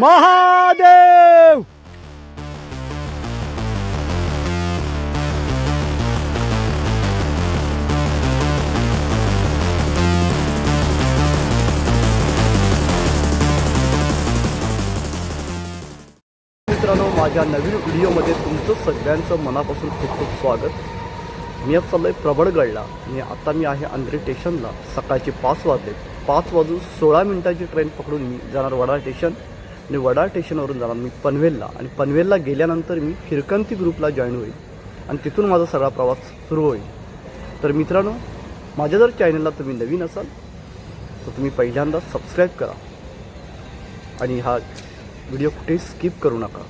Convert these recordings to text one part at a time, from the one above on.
महादेव! मित्रांनो माझ्या नवीन व्हिडिओमध्ये तुमचं सगळ्यांचं मनापासून खूप खूप स्वागत. मी आज चाललो आहे प्रबळगडला. आणि आता मी आहे आंध्रे स्टेशनला. सकाळचे पाच वाजले. पाच वाजून सोळा मिनिटाची ट्रेन पकडून मी जाणार वडाळा स्टेशन आणि वडाळ स्टेशनवरून जाणार मी पनवेलला. आणि पनवेलला गेल्यानंतर मी फिरकंती ग्रुपला जॉईन होईल. आणि तिथून माझा सगळा प्रवास सुरू होईल. तर मित्रांनो माझ्या जर चॅनलला तुम्ही नवीन असाल तर तुम्ही पहिल्यांदा सबस्क्राईब करा. आणि हा व्हिडिओ कुठेही स्किप करू नका.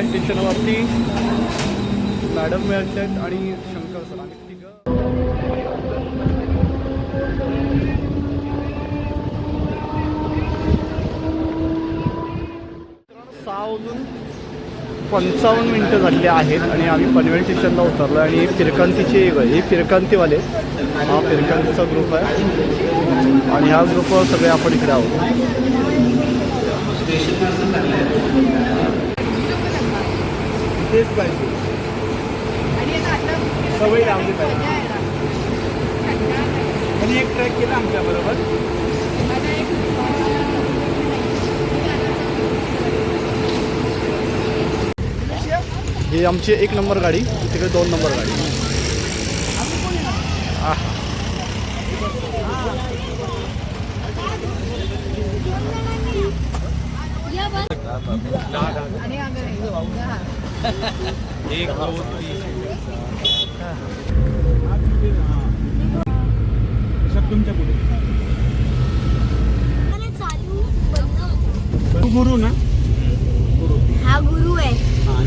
वडाला स्टेशनवरती मॅडम मिळाले आहेत आणि शंकर सर. आम्ही तिघं सहा वाजून पंचावन्न मिनटं झालेली आहेत आणि आम्ही पनवेल स्टेशनला उतरलो आणि हे फिरकांतीचे हे फिरकांतीवाले. हा फिरकांतीचा ग्रुप आहे. आणि ह्या ग्रुपवर सगळे आपण इकडे आहोत. तेच पाहिजे. सवय लावली पाहिजे. आणि एक ट्रॅक केला आमच्या बरोबर. ही आमची एक नंबर गाडी तिकडे दोन नंबर गाडी आह. चालू बंद होतं. गुरु ना? हा गुरु आहे.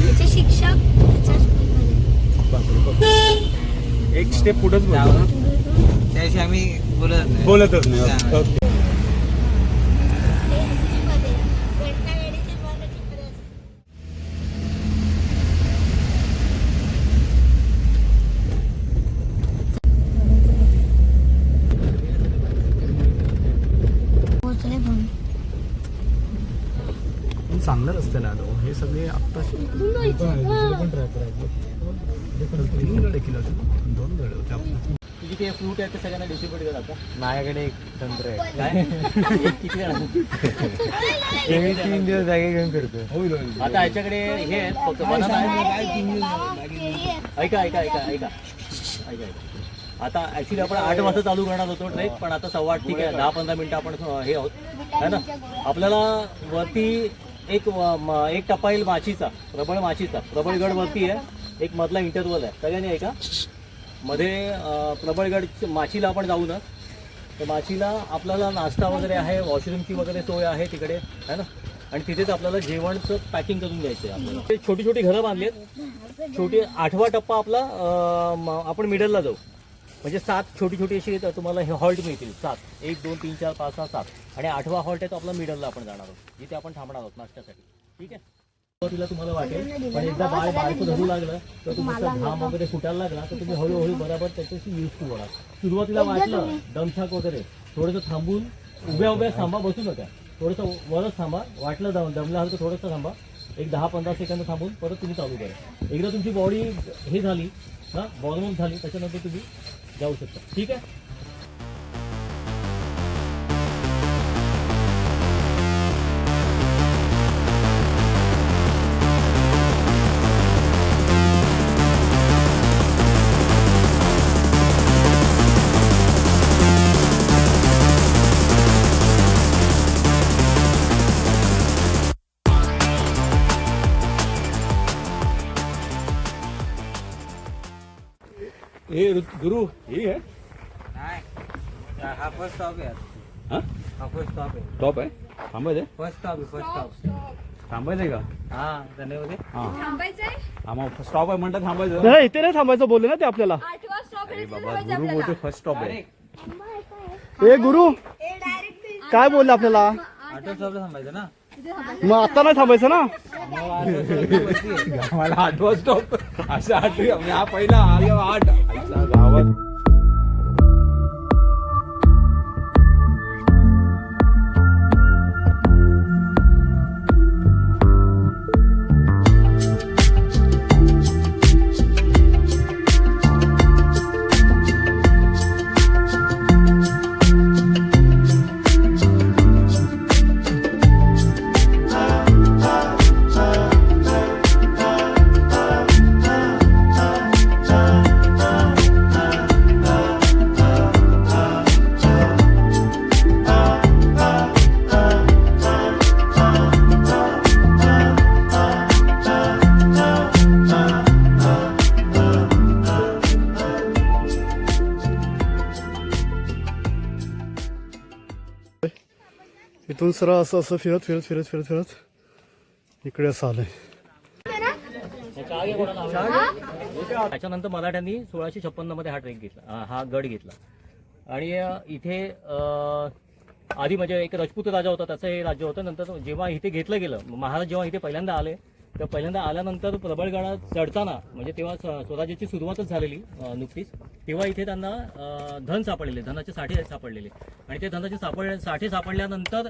त्याचे शिक्षक एक स्टेप पुढेच बोलतो त्याशी आम्ही बोलत नाही. बोलतच नाही हा. ओके. ते हिंदीमध्ये. घंटागाडीचे मराठीमध्ये असते. पोहोचले पण. पण चांगलं रस्ते ना आलो हे. सगळे आत्ता तीन गडे केले होते दोन गडे होते आपले. तुझी ते फ्रूट आहे ते सगळ्यांना डिस्ट्रीब्युट करत आता? माझ्याकडे एक तंत्र आहे. काय? किती जण? तीन दिवस जागे घेऊन फिरतो. आता याच्याकडे हे आहेत फक्त. ऐका ऐका ऐका ऐका. ऐका ऐका. आता ऍक्च्युली आपण आठ वाजता चालू करणार होतो ट्रेक पण आता सव्वा आठ ठीक आहे. दहा पंधरा मिनिटं आपण हे आहोत. है ना? आपल्याला वरती एक एक टप्पा येईल माचीचा प्रबळ माचीचा प्रबळगडवरती आहे. एक मधला इंटरवल आहे. सगळ्यांनी ऐका मध्ये प्रबळगड माचीला आपण जाऊ ना. तर माचीला आपल्याला नाश्ता वगैरे आहे वॉशरूमची वगैरे सोय आहे तिकडे है ना? आणि तिथेच आपल्याला जेवणचं पॅकिंग करून द्यायचं आहे आपल्याला. ते छोटी छोटी घरं बांधली आहेत. छोटी आठवा टप्पा आपला आपण मिडलला जाऊ. म्हणजे सात छोटी छोटी अशी तुम्हाला हे हॉल्ट मिळतील. सात. एक दोन तीन चार पाच सहा सात. आणि आठवा हॉल्ट आहे तो आपला मिडलला आपण जाणार आहोत. जिथे आपण थांबणार आहोत नाश्त्यासाठी. ठीक आहे? सुरुवातीला तुम्हाला वाटेल पण एकदा बाळ बाळकं धरू लागलं तर तुमचा घाम वगैरे फुटायला लागला तर तुम्ही हळूहळू बरोबर त्याच्याशी यूज टू होणार सुरुवातीला वाटलं दमछाक वगैरे थोडंसं थांबून उभ्या उभ्या थांबा बसू नका. थोडंसं वरच थांबा. वाटलं दम दमलं तर थोडंसं थांबा. एक दहा पंधरा सेकंद थांबून परत तुम्ही चालू करा. एकदा तुमची बॉडी हे झाली ना वॉर्मअप झाली त्याच्यानंतर तुम्ही जाऊ शकता. ठीक आहे? गुरु हे? आहे नाही हा फर्स्ट स्टॉप आहे हा? हा फर्स्ट स्टॉप आहे टॉप आहे थांबायचं फर्स्ट स्टॉप आहे फर्स्ट स्टॉप थांबायचंय का हा धन्यवाद हा। हा मग स्टॉप आहे म्हणतात थांबायचं नाही इथे नाही थांबायचं बोलले ना ते आपल्याला. आठवा stop अरे बाबा गुरु मोठे फर्स्ट स्टॉप आहे. ए गुरु. काय बोलले आपल्याला? ऑटो स्टॉपला थांबायचं ना? मग आता नाही थांबायचं ना? मला आठ वाजतो असं आठवी म्हणजे हा पहिला आला आठ. गावात. इथून सरळ असं असं फिरत फिरत फिरत फिरत फिरत इकडे असं आलंय. त्याच्यानंतर मराठ्यांनी सोळाशे छप्पन्नमध्ये हा ट्रेक घेतला हा गड घेतला. आणि इथे आधी म्हणजे एक राजपूत राजा होता त्याचं हे राज्य होतं. नंतर जेव्हा इथे घेतलं गेलं महाराज जेव्हा इथे पहिल्यांदा आले तर पहिल्यांदा आल्यानंतर प्रबळगडात चढताना म्हणजे तेव्हा स्व- स्वराज्याची सुरुवातच झालेली नुकतीच तेव्हा इथे त्यांना धन सापडलेले धनाचे साठे सापडलेले. आणि ते धनाचे सापड साठे सापडल्यानंतर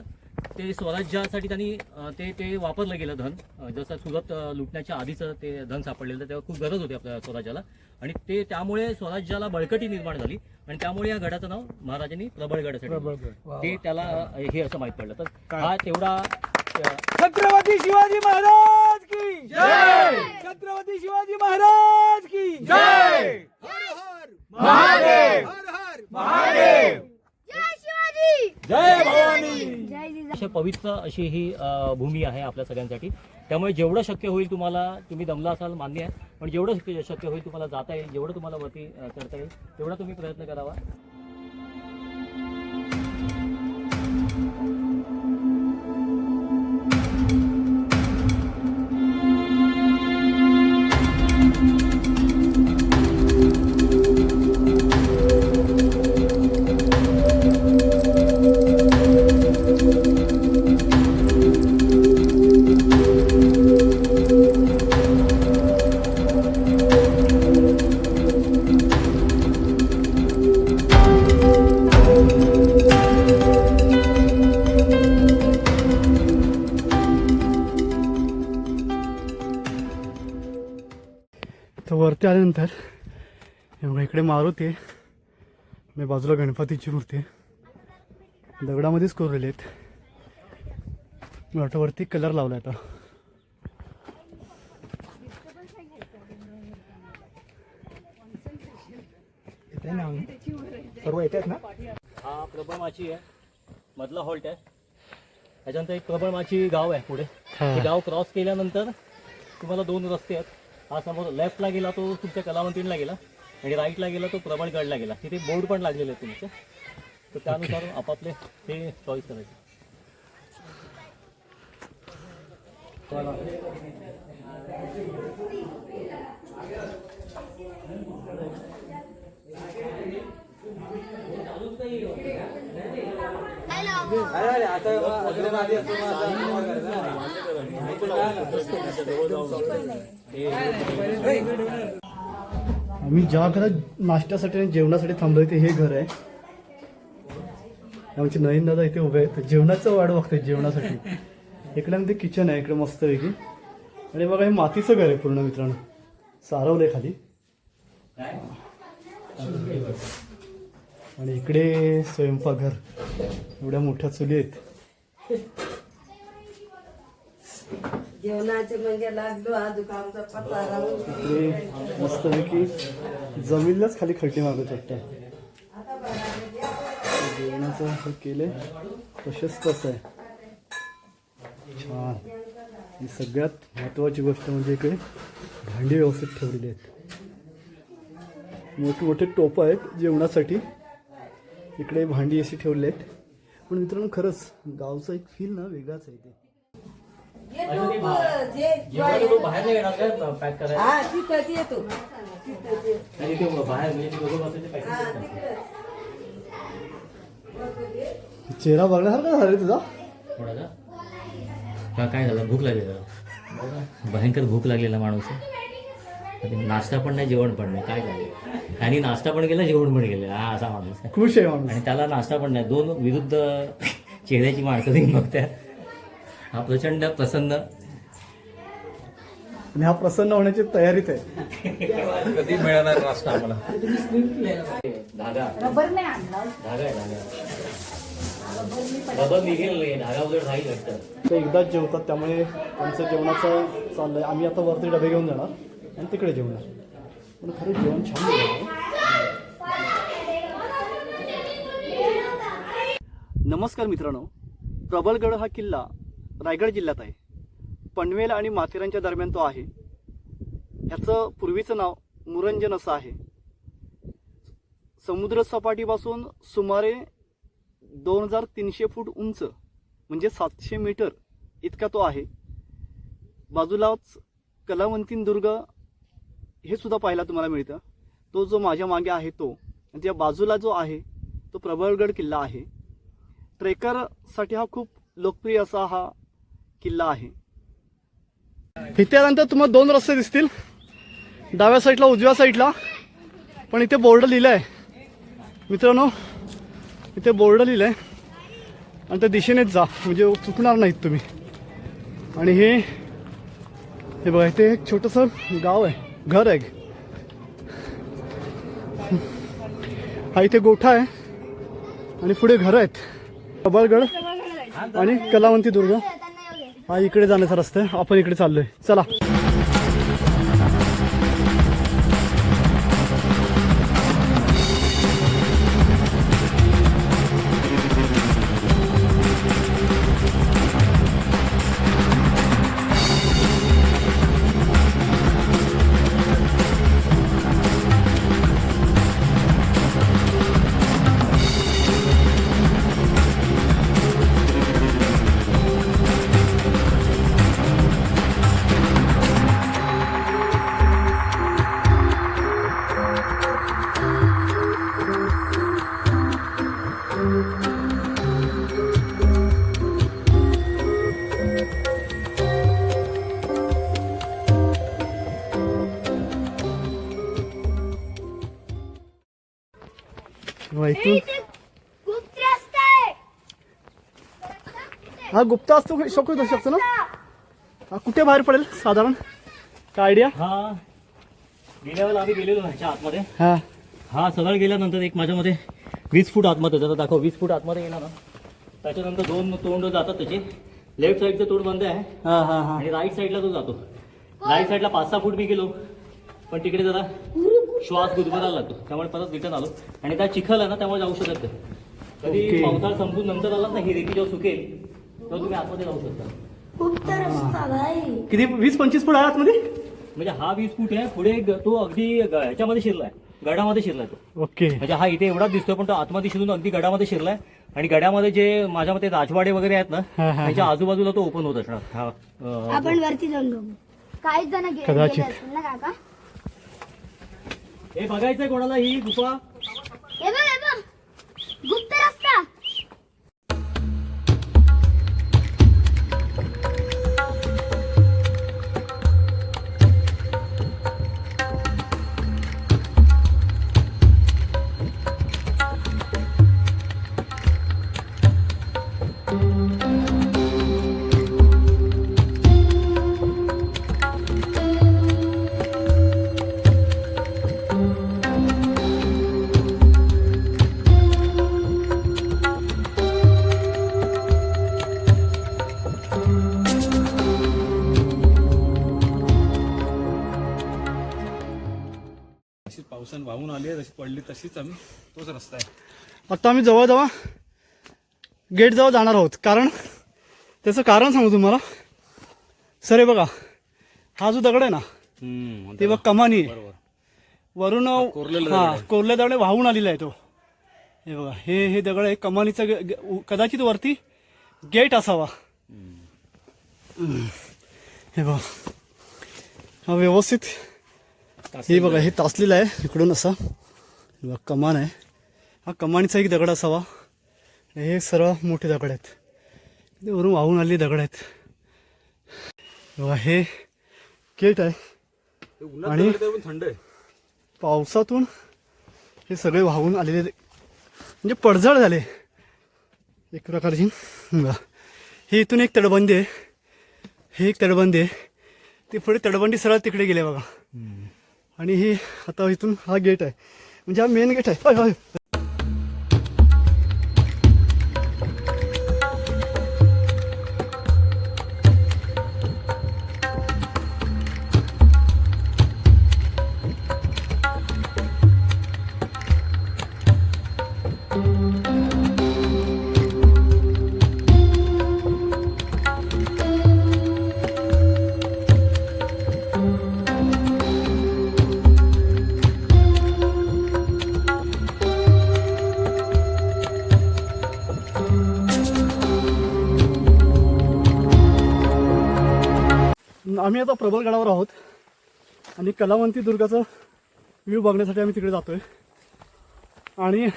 ते स्वराज्यासाठी त्यांनी ते ते वापरलं गेलं धन. जसं सुरत लुटण्याच्या आधीचं ते धन सापडलेलं तेव्हा खूप गरज होती आपल्या स्वराज्याला. आणि ते त्यामुळे स्वराज्याला बळकटी निर्माण झाली. आणि त्यामुळे या गडाचं नाव महाराजांनी प्रबळगड. असं ठेवलं. ते त्याला हे असं माहीत पडलं. तर हा तेवढा छत्रपती शिवाजी महाराज की जय! छत्रपती शिवाजी महाराज की जय! महादेव! महादेव! जय भवानी! अशा पवित्र अशी ही अ, भूमी आहे आपल्या सगळ्यांसाठी. त्यामुळे जेवढं शक्य होईल तुम्हाला तुम्ही दमला असाल मान्य आहे. पण जेवढं शक्य शक्य होईल तुम्हाला जाता येईल जेवढं तुम्हाला वरती अ, चढता येईल तेवढा तुम्ही प्रयत्न करावा. आल्यानंतर बघा इकडे मारुती आहे. मी बाजूला गणपतीची मूर्ती आहे. दगडामध्येच कोरलेले आहेत. मी वाटतं वरती कलर लावला आता. सर्व येतात ना? हा प्रबळमाची आहे. मधला हॉल्ट आहे. त्याच्यानंतर एक प्रबळमाची गाव आहे पुढे. हा. गाव क्रॉस केल्यानंतर तुम्हाला दोन रस्ते आहेत. हा समोर लेफ्टला गेला तो तुमच्या कलावंतीला गेला. आणि राईटला गेला तो प्रबळगडला गेला. तिथे बोर्ड पण लागलेले आहेत तुमचे. तर त्यानुसार आपापले ते चॉईस करायचे. मी ज्या घरात नाश्त्यासाठी आणि जेवणासाठी थांबलोय ते हे घर आहे. आमचे नवीन दादा इथे उभे आहेत. जेवणाचं वाढ बघतोय जेवणासाठी. इकडे आमचे किचन आहे इकडे मस्त पैकी आणि बघा हे मातीचं घर आहे पूर्ण मित्रांनो. सारवलंय खाली. आणि इकडे स्वयंपाकघर. एवढ्या मोठ्या चुली आहेत. जेवणाचे म्हणजे लागलो आज आमचा पत्ता राहून इकडे मस्तपैकी जमिनीलाच खाली खड्डे मागत वाटतं जेवणाचं हे केलंय. तसेच तसं आहे. छान. आणि सगळ्यात महत्त्वाची गोष्ट म्हणजे इकडे भांडी व्यवस्थित ठेवलेली आहेत. मोठे मोठे टोपं आहेत जेवणासाठी. इकडे भांडी अशी ठेवली आहेत पण मित्रांनो खरंच गावचा एक फील ना वेगळाच आहे ते. हा म्हणजे हा चेहरा बघण्यासारखा झाला तुझा. काय झालं? भूक लागली भयंकर भूक लागलेला माणूस नाश्ता पण नाही जेवण पण नाही. काय झालं? आणि नाश्ता पण केला जेवण पण केलं. हा असा माणूस. आहे खुश आहे माणूस. आणि त्याला नाश्ता पण नाही. दोन विरुद्ध चेहऱ्याची माणसं तुम्ही बघताय. हा प्रचंड प्रसन्न. आणि हा प्रसन्न होण्याची तयारीत आहे. कधी मिळणार नाश्ता आम्हाला? धागा. धागा आहे धागा. रबर निघेल नाही. धागा उलट राहील वाटतं. ते एकदाच जेवतात त्यामुळे त्यांचं जेवणाचं चाललंय. आम्ही आता वरती डबे घेऊन जाणार. आणि तिकडे जेवणार. पण खरं जेवण छान नमस्कार मित्रांनो. प्रबलगड हा किल्ला रायगड जिल्ह्यात आहे. पनवेल आणि माथेरानच्या दरम्यान तो आहे. ह्याचं पूर्वीचं नाव मुरंजन असं आहे. समुद्र सपाटीपासून सुमारे दोन हजार तीनशे फूट उंच म्हणजे सातशे मीटर इतका तो आहे. बाजूलाच कलावंतीन दुर्ग हे सुद्धा पाहायला तुम्हाला मिळतं. तो जो माझ्या मागे आहे तो म्हणजे आणि त्या बाजूला जो आहे तो प्रबळगड किल्ला आहे. ट्रेकरसाठी हा खूप लोकप्रिय असा हा किल्ला आहे. इथे तुम्हाला दोन रस्ते दिसतील. डाव्या साईडला उजव्या साईडला. पण इथे बोर्ड लिहिलं आहे मित्रांनो इथे बोर्ड लिहिलं आहे आणि त्या दिशेनेच जा. म्हणजे चुकणार नाहीत तुम्ही. आणि हे हे बघा इथे एक छोटंसं गाव आहे. घर आहे हा इथे गोठा आहे. आणि पुढे घरं आहेत. प्रबळगड आणि कलावंती दुर्ग. हा इकडे जाण्याचा रस्ता आहे. आपण इकडे चाललोय. चला. हा गुप्त असतो शकतो असू शकतो ना? हा कुठे बाहेर पडेल साधारण? काय आयडिया हा. गेल्या वेळेला आम्ही गेलेलो ह्याच्या आतमध्ये. हा. हा सगळं गेल्यानंतर एक माझ्यामध्ये वीस फूट आतमध्ये जरा दाखव वीस फूट आतमध्ये येणार ना त्याच्यानंतर दोन तोंड जातात त्याचे. लेफ्ट साईडचं तोंड बंद आहे. हा हा हा. आणि राईट साईडला तो जातो. राईट साईडला पाच सहा फूट मी गेलो. पण तिकडे जरा श्वास गुदमरायला लागतो. त्यामुळे परत रिटर्न आलो. आणि त्या चिखल आहे ना त्यामुळे जाऊ शकत कधी. पावसाळा संपून नंतर आला ना ही रेती जेव्हा सुकेल तेव्हा तुम्ही आतमध्ये जाऊ शकता. गुप्त रस्ता भाई किती? वीस पंचवीस फूट आहे आतमध्ये? म्हणजे हा वीस फूट आहे पुढे तो अगदी ग- ह्याच्यामध्ये शिरलाय. गडामध्ये शिरलाय तो. ओके. म्हणजे हा इथे एवढाच दिसतोय पण तो आतमध्ये शिरून अगदी गडामध्ये शिरलाय. आणि गडामध्ये जे माझ्या मते राजवाडे वगैरे आहेत ना हा, हा. त्याच्या आजूबाजूला तो ओपन होत असणार. हा अं, आपण वरती जाऊन बघू. काही जण गे- कदाचित. गेले असतील ना काका? हे बघायचंय कोणाला ही? गुफा? हे बघ हे बघ. गुप्त पडली तशीच आम्ही. तोच रस्ता आहे. आता आम्ही जवळजवळ गेट जवळ जाणार आहोत. कारण त्याचं कारण सांगू तुम्हाला. सर हे बघा. हा जो दगड आहे ना ते बघ कमानी आहे. वरून हा कोरले दगड वाहून आलेला आहे तो. हे बघा हे हे दगड आहे. कमानीचा कदाचित वरती गेट असावा. हे बघा. हा व्यवस्थित. हे बघा हे तासलेलं आहे. इकडून असं. बघा कमान आहे. हा कमानीचा एक दगड असावा. हे सर्व मोठे दगड आहेत. ते वरून वाहून आलेले दगड आहेत. हे हे केट आहे. आणि थंड आहे. पावसातून हे सगळे वाहून आलेले म्हणजे पडझड झाले. एक प्रकारची. हे इथून एक तटबंदी आहे. हे एक तटबंदी आहे. ती पुढे तटबंदी सरळ तिकडे गेले बघा. आणि ही आता इथून हा गेट आहे. म्हणजे हा मेन गेट आहे. आता प्रबलगडावर आहोत. आणि कलावंती दुर्गाचा व्ह्यू बघण्यासाठी आम्ही तिकडे जातोय. आणि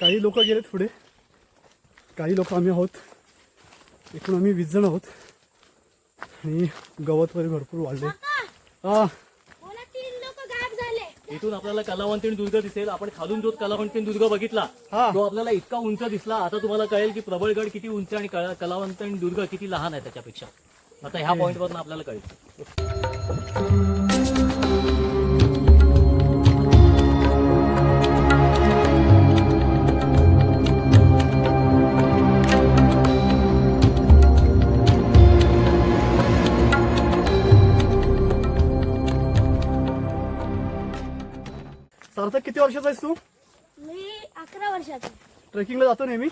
काही लोक गेलेत पुढे. काही लोक आम्ही आहोत. एकूण आम्ही वीस जण आहोत. आणि गवत वगैरे भरपूर वाढले. हा. मला तीन लोक गायब झाले. इथून आपल्याला कलावंतीण दुर्ग दिसेल. आपण खालून जो कलावंतीण दुर्ग बघितला हा. तो आपल्याला इतका उंच दिसला. आता तुम्हाला कळेल की प्रबळगड किती उंच आणि कला- कलावंतीण दुर्ग किती लहान आहे त्याच्यापेक्षा. आता ह्या पॉइंट वरून आपल्याला कळेल. सार्थक किती वर्षाचा आहेस तू? मी अकरा वर्षाचा. ट्रेकिंगला जातो नेहमी?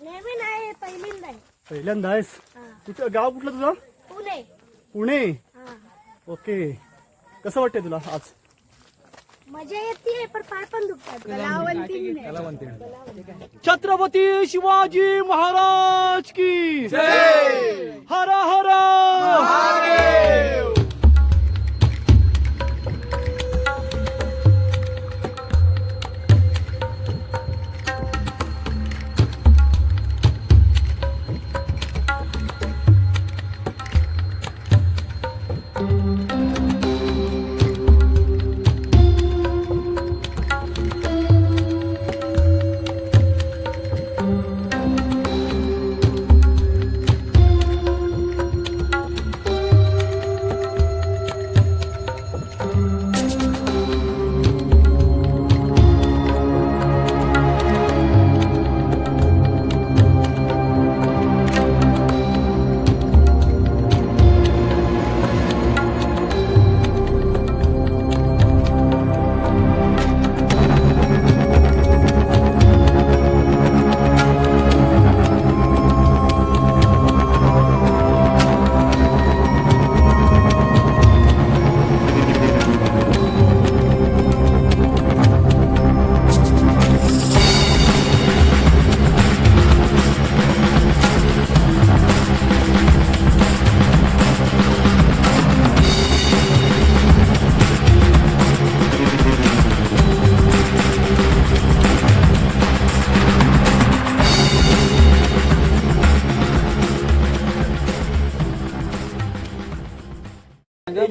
नेहमी नाही पहिल्यांदा आहे. पहिल्यांदा आहेस? तुझं गाव कुठलं तुझं? पुणे. पुणे? हा. ओके. कसं वाटतंय तुला आज? मजा येते पण पाय पण दुखतात. छत्रपती शिवाजी महाराज की हर हर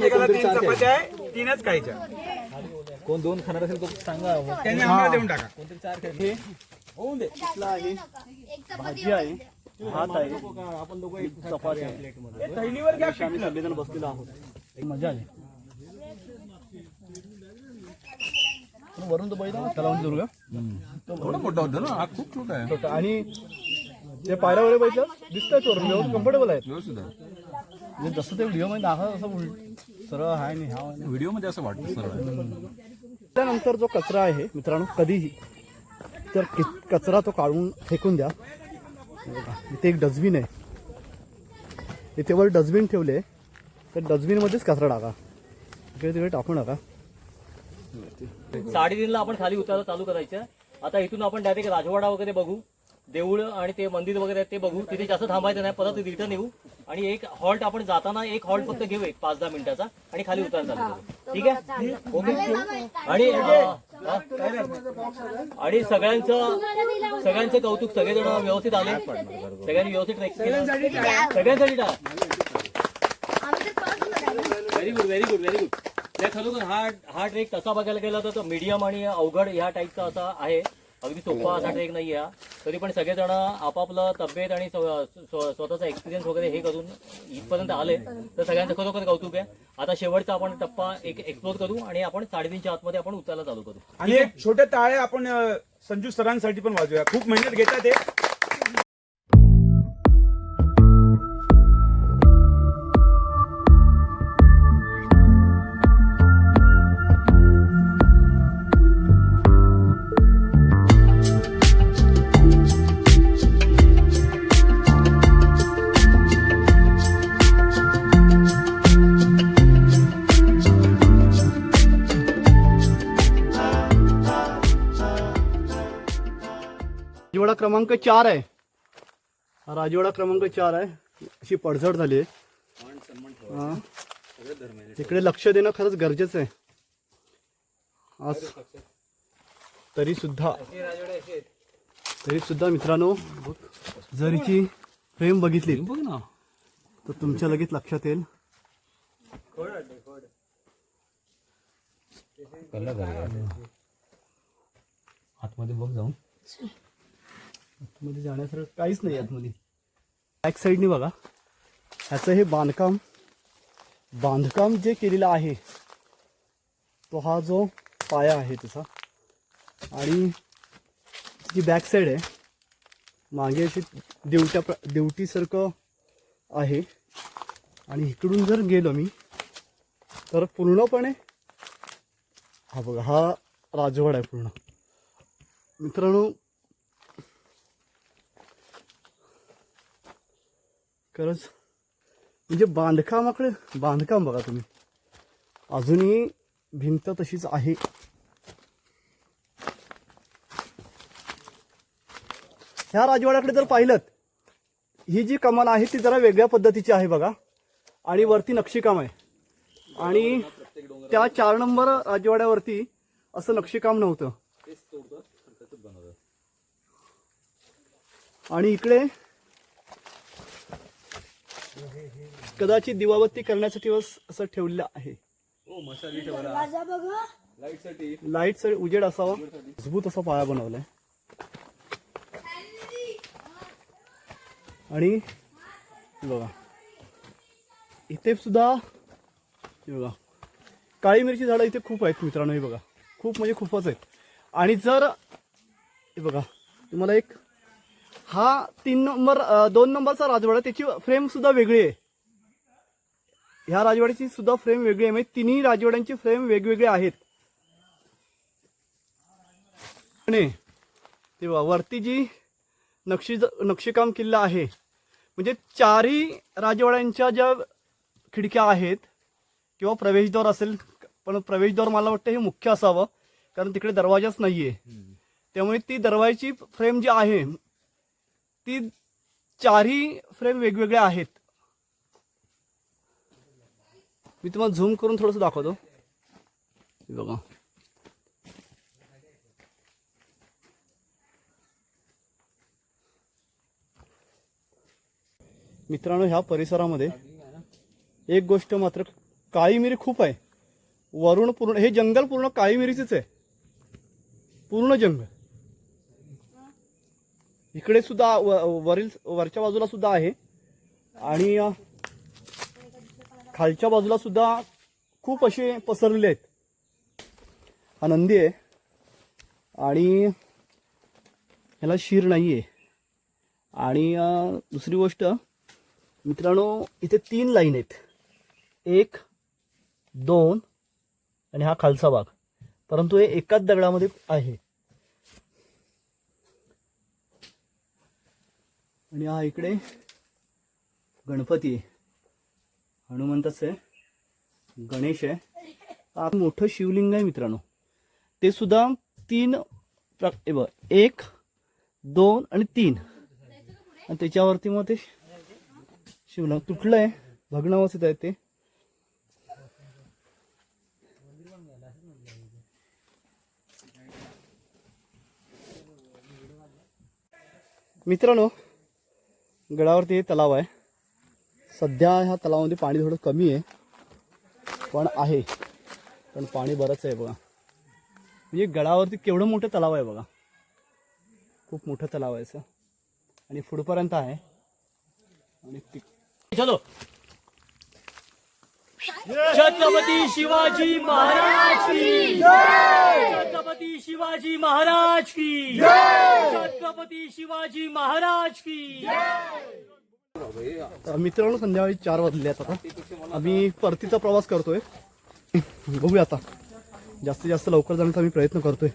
तीन चपात्या आहे तीनच खायच्या. कोण दोन खाणार असेल तो सांगा. त्यांनी आम्हाला देऊन टाका. इथला आहे? भाजी आहे. भात आहे. आपण दोघं एक चपाती आहे. थैलीवर घ्या अशी आम्ही सगळेजण बसलेलो आहोत. मजा आहे पण वरून तो बघितला ना? कलावंत दुर्ग? थोडं मोठं होतं ना? हा खूप छोटा आहे. छोटा. आणि ते पायऱ्या वगैरे बघितलं दिसतंय तो व्यवस्थित कम्फर्टेबल आहे व्यवस्थित आहे. म्हणजे जसं ते व्हिडिओमध्ये दाखवत असं उलट सरळ आहे आणि ह्या आहे. व्हिडिओमध्ये असं वाटतं सरळ त्यानंतर जो कचरा आहे मित्रांनो कधीही तर कि- कचरा तो काढून फेकून द्या. हे बघा, इथे एक डस्टबिन आहे. इथे वर डस्टबिन ठेवले तर डस्टबिनमध्येच कचरा टाका. इकडे तिकडे टाकू नका. साडेतीनला आपण खाली उतरायला चालू करायचं. आता इथून आपण डायरेक्ट राजवाडा वगैरे बघू. देऊळ आणि ते मंदिर वगैरे ते बघू. तिथे जास्त थांबायचं नाही परत रिटर्न येऊ. आणि एक हॉल्ट आपण जाताना एक हॉल्ट फक्त घेऊ एक पाच दहा मिनिटाचा आणि खाली उतरायला चालू ठीक आहे? ओके. आणि आणि सगळ्यांचं सगळ्यांचं कौतुक सगळेजण व्यवस्थित आले. सगळ्यांनी व्यवस्थित ट्रेक केलं. सगळ्यांसाठी very good very good very good त्या खरोखर हा हा ट्रेक तसा बघायला गेला तर मीडियम आणि अवघड ह्या टाईपचा असा आहे. अगदी सोपा असा ट्रेक नाही आहे तरी पण सगळेजण आपापलं तब्येत आणि स्वतःचा एक्सपिरियन्स वगैरे हे करून इथपर्यंत आले. तर सगळ्यांचं खरोखर कौतुक आहे. आता शेवटचा आपण टप्पा एक एक्सप्लोर करू आणि आपण साडेतीनच्या आतमध्ये आपण उतरायला चालू करू. आणि एक छोटे टाळे आपण संजू सरांसाठी पण वाजूया. खूप मेहनत घेतात ते क्रमांक चार आहे. हा राजवाडा क्रमांक चार आहे. अशी पडझड झाली आहे. हा. इकडे लक्ष देणं खरंच गरजेचं आहे. आज तरी सुद्धा तरी सुद्धा मित्रांनो जर हिची फ्रेम बघितली बघ ना. तर तुमच्या लगेच लक्षात येईल. आतमध्ये बघ जाऊन. आतमध्ये जाण्यासारखं काहीच नाही आतमध्ये. बॅक साईडने बघा. ह्याचं हे बांधकाम बांधकाम जे केलेलं आहे तो हा जो पाया आहे त्याचा आणि जी बॅक साईड आहे मागे अशी देवट्या प्र देवटीसारखं आहे. आणि इकडून जर गेलो मी तर पूर्णपणे हा बघा हा राजवाडा आहे पूर्ण. मित्रांनो खरंच. म्हणजे बांधकामाकडे बांधकाम बघा तुम्ही. अजूनही भिंत तशीच आहे. ह्या राजवाड्याकडे जर पाहिलं ही जी कमाल आहे ती जरा वेगळ्या पद्धतीची आहे बघा. आणि वरती नक्षीकाम आहे. आणि त्या चार नंबर राजवाड्यावरती असं नक्षीकाम नव्हतं. आणि इकडे कदाचित दिवाबत्ती करण्यासाठी अस- असं ठेवलेलं आहे. दरवाजा बघा लाइट उजेड असावा. मजबूत असा पाया बनवलाय. आणि हे बघा. इथे सुद्धा हे बघा. काळी मिरची झाडं इथे खूप आहेत मित्रांनो हे बघा. खूप म्हणजे खूपच आहेत. आणि जर हे बघा तुम्हाला एक हा तीन नंबर अं, दोन नंबरचा राजवाडा त्याची फ्रेम सुद्धा वेगळी आहे. ह्या राजवाड्याची सुद्धा फ्रेम वेगळी आहे. म्हणजे तिन्ही राजवाड्यांची फ्रेम वेगवेगळे आहेत. आणि तेव्हा वरती जी नक्षी नक्षीकाम किल्ला आहे म्हणजे चारही राजवाड्यांच्या ज्या खिडक्या आहेत किंवा प्रवेशद्वार असेल पण प्रवेशद्वार मला वाटतं हे मुख्य असावं कारण तिकडे दरवाजाच नाहीये. त्यामुळे ती दरवाजाची फ्रेम जी आहे ती चारही फ्रेम वेगवेगळ्या आहेत. मी तुम्हाला झूम करून थोडंसं दाखवतो. बघा. मित्रांनो ह्या परिसरामध्ये एक गोष्ट मात्र काळी मिरी खूप आहे. वरुण पूर्ण हे जंगल पूर्ण काळी मिरीचेच आहे. पूर्ण जंगल. इकडे सुद्धा व- वरील वरच्या बाजूला सुद्धा आहे. आणि खालच्या बाजूला सुद्धा खूप असे पसरलेले आहेत. हा नंदी आहे. आणि ह्याला शीर नाही आहे आणि दुसरी गोष्ट मित्रांनो इथे तीन लाईन आहेत. एक दोन आणि हा खालचा भाग. परंतु हे एकाच दगडामध्ये आहे. आणि हा इकडे गणपती आहे. हनुमंतच आहे गणेश आहे मोठं शिवलिंग आहे मित्रांनो. ते सुद्धा तीन प्र- एक दोन आणि तीन. आणि त्याच्यावरती मग ते शिवलिंग तुटलं आहे भग्नावस्थेत आहे ते. मित्रांनो गडावरती तलाव आहे. सध्या ह्या तलावामध्ये पाणी थोडं कमी आहे पण आहे. पण पाणी बरंच आहे बघा. म्हणजे गडावरती केवढं मोठं तलाव आहे बघा. खूप मोठं तलाव आहे असं. आणि पुढपर्यंत आहे. आणि चलो. छत्रपती शिवाजी महाराज की छत्रपती शिवाजी महाराज की छत्रपती शिवाजी महाराज की मित्रांनो संध्याकाळी चार वाजले आहेत आता. आम्ही परतीचा प्रवास करतोय. बघूया आता. जास्तीत जास्त लवकर जाण्याचा आम्ही प्रयत्न करतोय.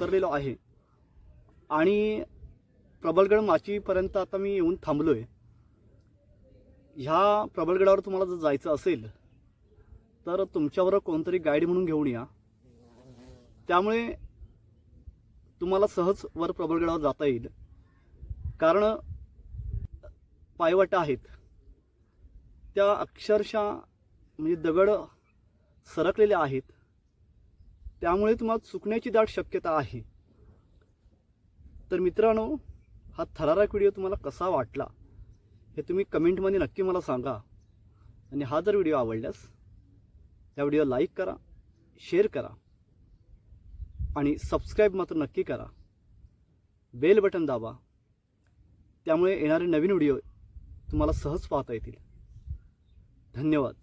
उतरलेलो आहे. आणि प्रबलगड माचीपर्यंत आता मी येऊन थांबलो आहे ह्या प्रबळगडावर तुम्हाला जर जायचं असेल तर तुमच्यावर कोणतरी गाईड म्हणून घेऊन या. त्यामुळे तुम्हाला सहज वर प्रबळगडावर जाता येईल. कारण पायवाटा आहेत. त्या अक्षरशः म्हणजे दगड सरकलेल्या आहेत. त्यामुळे तुम्हाला चुकण्याची दाट शक्यता आहे. तर मित्रांनो हा थरारक व्हिडिओ तुम्हाला कसा वाटला हे तुम्ही कमेंटमध्ये नक्की मला सांगा. आणि हा जर व्हिडिओ आवडल्यास या व्हिडिओ लाईक करा शेअर करा. आणि सबस्क्राईब मात्र नक्की करा. बेल बटन दाबा. त्यामुळे येणारे नवीन व्हिडिओ तुम्हाला सहज पाहता येतील. धन्यवाद.